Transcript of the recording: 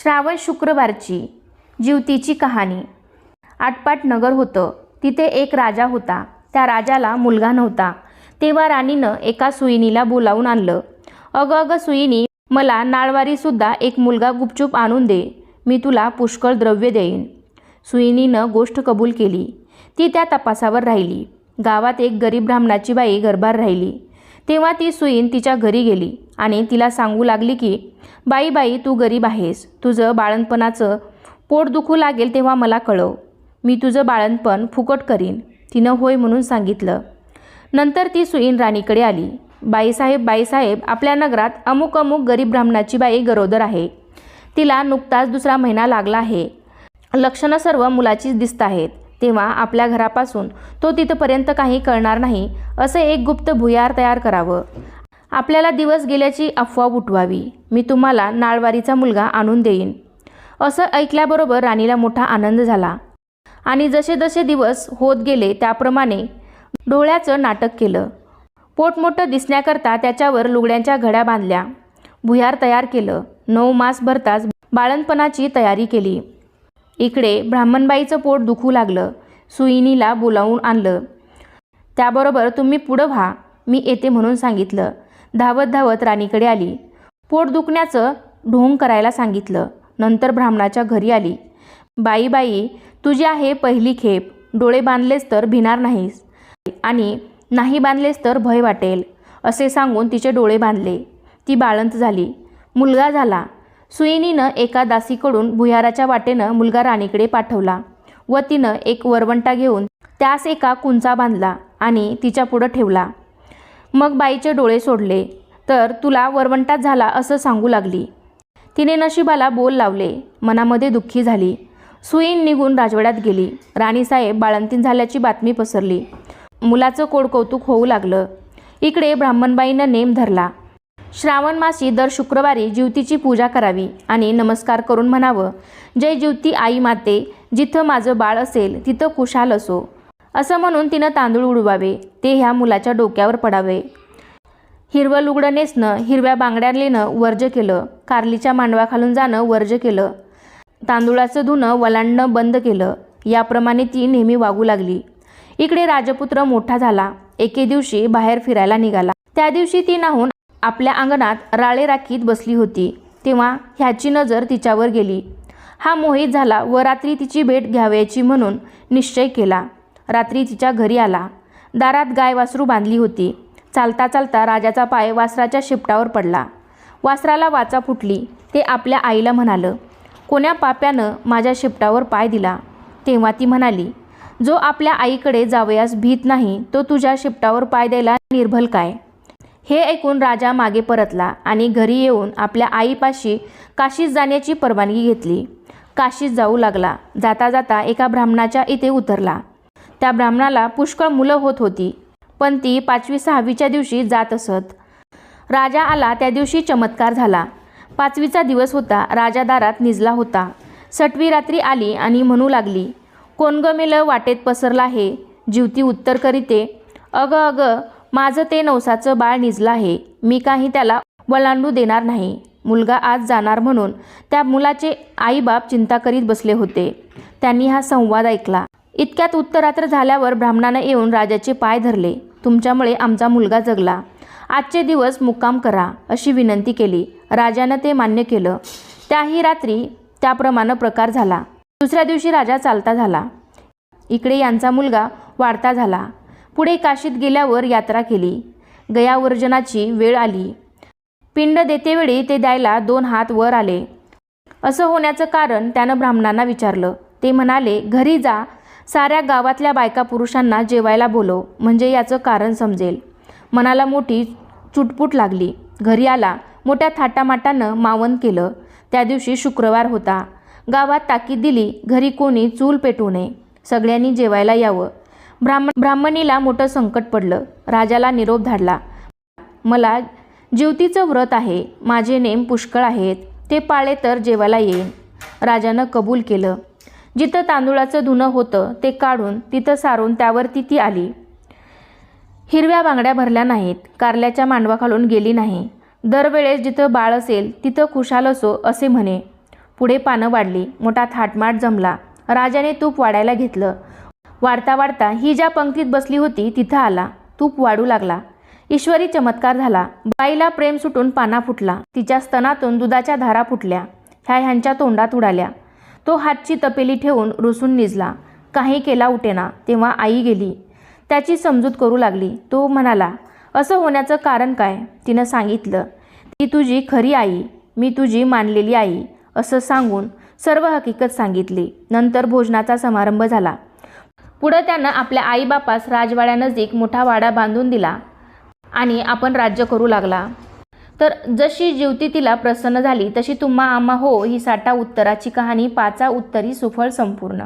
श्रावण शुक्रवारची जीवतीची कहाणी. आटपाट नगर होतं. तिथे एक राजा होता. त्या राजाला मुलगा नव्हता. तेव्हा राणीनं एका सुईणीला बोलावून आणलं. अगं अगं सुईणी मला नाळवारीसुद्धा एक मुलगा गुपचूप आणून दे. मी तुला पुष्कळ द्रव्य देईन. सुईणीनं गोष्ट कबूल केली. ती त्या तपासावर राहिली. गावात एक गरीब ब्राह्मणाची बाई गरबार राहिली. तेव्हा ती सुईन तिच्या घरी गेली आणि तिला सांगू लागली की बाई बाई तू गरीब आहेस. तुझं बाळणपणाचं पोट दुखू लागेल तेव्हा मला कळव. मी तुझं बाळणपण फुकट करीन. तिनं होय म्हणून सांगितलं. नंतर ती सुईन राणीकडे आली. बाईसाहेब बाईसाहेब आपल्या नगरात अमुक अमुक गरीब ब्राह्मणाची बाई गरोदर आहे. तिला नुकताच दुसरा महिना लागला आहे. लक्षणं सर्व मुलाचीच दिसत आहेत. तेव्हा आपल्या घरापासून तो तिथपर्यंत काही कळणार नाही असं एक गुप्त भुयार तयार करावं. आपल्याला दिवस गेल्याची अफवा उठवावी. मी तुम्हाला नाळवारीचा मुलगा आणून देईन. असं ऐकल्याबरोबर राणीला मोठा आनंद झाला. आणि जसे जसे दिवस होत गेले त्याप्रमाणे डोळ्याचं नाटक केलं. पोटमोठं दिसण्याकरता त्याच्यावर लुगड्यांच्या घड्या बांधल्या. भुयार तयार केलं. नऊ मास भरताच बाळणपणाची तयारी केली. इकडे ब्राह्मणबाईचं पोट दुखू लागलं. सुईनीला बोलावून आणलं. त्याबरोबर तुम्ही पुढं व्हा मी येते म्हणून सांगितलं. धावत धावत राणीकडे आली. पोट दुखण्याचं ढोंग करायला सांगितलं. नंतर ब्राह्मणाच्या घरी आली. बाई बाई तुझी आहे पहिली खेप. डोळे बांधलेस तर भिणार नाहीस. आणि नाही बांधलेस तर भय वाटेल असे सांगून तिचे डोळे बांधले. ती बाळंत झाली. मुलगा झाला. सुईनीनं एका दासीकडून भुयाराच्या वाटेनं मुलगा राणीकडे पाठवला व तिनं एक वरवंटा घेऊन त्यास एका कुंचा बांधला आणि तिच्या पुढं ठेवला. मग बाईचे डोळे सोडले. तर तुला वरवंटात झाला असं सांगू लागली. तिने नशिबाला बोल लावले. मनामध्ये दुःखी झाली. सुईन निघून राजवाड्यात गेली. राणीसाहेब बाळंतीण झाल्याची बातमी पसरली. मुलाचं कोडकौतुक होऊ लागलं. इकडे ब्राह्मणबाईनं नेम धरला. श्रावण मासी दर शुक्रवारी ज्योतीची पूजा करावी आणि नमस्कार करून म्हणावं. जय ज्योती आई माते जिथं माझं बाळ असेल तिथं कुशाल असो. असं म्हणून तिनं तांदूळ उडवावे ते ह्या मुलाच्या डोक्यावर पडावे. हिरवं लुगडं नेसणं हिरव्या बांगड्या लेणं वर्ज केलं. कारलीच्या मांडवाखालून जाणं वर्ज केलं. तांदूळाचं धुणं वलांडणं बंद केलं. याप्रमाणे ती नेहमी वागू लागली. इकडे राजपुत्र मोठा झाला. एके दिवशी बाहेर फिरायला निघाला. त्या दिवशी ती नाहून आपल्या अंगणात राळे राखीत बसली होती. तेव्हा ह्याची नजर तिच्यावर गेली. हा मोहित झाला व रात्री तिची भेट घ्यावयाची म्हणून निश्चय केला. रात्री तिच्या घरी आला. दारात गाय वासरू बांधली होती. चालता चालता राजाचा पाय वासराच्या शिपटावर पडला. वासराला वाचा फुटली. ते आपल्या आईला म्हणालं कोण्या पाप्यानं माझ्या शिपटावर पाय दिला? तेव्हा ती म्हणाली जो आपल्या आईकडे जावयास भीत नाही तो तुझ्या शिपटावर पाय द्यायला निर्भल काय? हे ऐकून राजा मागे परतला आणि घरी येऊन आपल्या आईपाशी काशीत जाण्याची परवानगी घेतली. काशीत जाऊ लागला. जाता जाता एका ब्राह्मणाच्या इथे उतरला. त्या ब्राह्मणाला पुष्कळ मुलं होत होती पण ती पाचवी सहावीच्या दिवशी जात असत. राजा आला त्या दिवशी चमत्कार झाला. पाचवीचा दिवस होता. राजा दारात निजला होता. सटवी रात्री आली आणि म्हणू लागली कोण ग मेलं वाटेत पसरला आहे जीवती उत्तर करीते. अगं अगं माझं ते नवसाचं बाळ निजलं आहे. मी काही त्याला वलांडू देणार नाही. मुलगा आज जाणार म्हणून त्या मुलाचे आईबाप चिंता करीत बसले होते. त्यांनी हा संवाद ऐकला. इतक्यात उत्तरात्र झाल्यावर ब्राह्मणानं येऊन राजाचे पाय धरले. तुमच्यामुळे आमचा मुलगा जगला. आजचे दिवस मुक्काम करा अशी विनंती केली. राजानं ते मान्य केलं. त्याही रात्री त्याप्रमाणे प्रकार झाला. दुसऱ्या दिवशी राजा चालता झाला. इकडे यांचा मुलगा वाढता झाला. पुढे काशीत गेल्यावर यात्रा केली. गयावर्जनाची वेळ आली. पिंड देतेवेळी ते द्यायला दोन हात वर आले. असं होण्याचं कारण त्यानं ब्राह्मणांना विचारलं. ते म्हणाले घरी जा. साऱ्या गावातल्या बायका पुरुषांना जेवायला बोलव. म्हणजे याचं कारण समजेल. मनाला मोठी चुटपुट लागली. घरी आला. मोठ्या थाटामाटानं मावन केलं. त्या दिवशी शुक्रवार होता. गावात ताकीद दिली घरी कोणी चूल पेटू नये. सगळ्यांनी जेवायला यावं. ब्राह्मण ब्राह्मणीला मोठं संकट पडलं. राजाला निरोप धाडला. मला जीवतीचं व्रत आहे. माझे नेम पुष्कळ आहेत. ते पाळे तर जेवायला येईन. राजानं कबूल केलं. जिथं तांदूळाचं धुणं होतं ते काढून तिथं सारून त्यावरती ती आली. हिरव्या बांगड्या भरल्या नाहीत. कारल्याच्या मांडवाखालून गेली नाही. दरवेळेस जिथं बाळ असेल तिथं खुशाल असो असे म्हणे. पुढे पानं वाढली. मोठा थाटमाट जमला. राजाने तूप वाढायला घेतलं. वाढता वाढता ही ज्या पंक्तीत बसली होती तिथं आला. तूप वाढू लागला. ईश्वरी चमत्कार झाला. बाईला प्रेम सुटून पाना फुटला. तिच्या स्तनातून दुधाच्या धारा फुटल्या. ह्या ह्यांच्या तोंडात उडाल्या. तो हातची तपेली ठेवून रुसून निजला. काही केला उठेना तेव्हा आई गेली. त्याची समजूत करू लागली. तो म्हणाला असं होण्याचं कारण काय? तिनं सांगितलं ती तुझी खरी आई. मी तुझी मानलेली आई. असं सांगून सर्व हकीकत सांगितली. नंतर भोजनाचा समारंभ झाला. पुढं त्यानं आपल्या आईबापास राजवाड्यानजीक मोठा वाडा बांधून दिला आणि आपण राज्य करू लागला. तर जशी जीवती तिला प्रसन्न झाली तशी तुम्हा आम्हा हो ही साठा उत्तराची कहाणी पाचा उत्तरी सुफळ संपूर्ण.